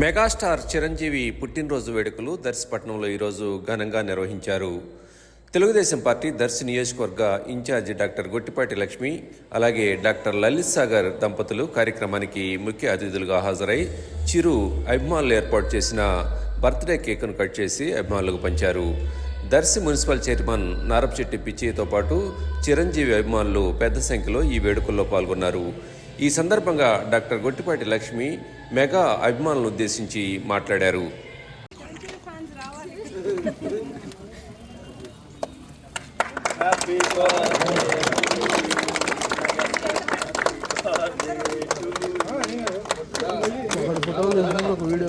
Megastar Chiranjeevi పుట్టినరోజు వేడుకలు దర్శిపట్నంలో ఈరోజు ఘనంగా నిర్వహించారు. తెలుగుదేశం పార్టీ దర్శి నియోజకవర్గ ఇన్ఛార్జి డాక్టర్ గొట్టిపాటి లక్ష్మి అలాగే డాక్టర్ లలిత్ సాగర్ దంపతులు కార్యక్రమానికి ముఖ్య అతిథులుగా హాజరై చిరు అభిమానులు ఏర్పాటు చేసిన బర్త్డే కేకును కట్ చేసి అభిమానులకు పంచారు. దర్శి మున్సిపల్ చైర్మన్ నారపచెట్టి పిచ్చయ్యతో పాటు చిరంజీవి అభిమానులు పెద్ద సంఖ్యలో ఈ వేడుకల్లో పాల్గొన్నారు. ఈ సందర్భంగా డాక్టర్ గొట్టిపాటి లక్ష్మి మెగా అభిమానులను ఉద్దేశించి మాట్లాడారు. Video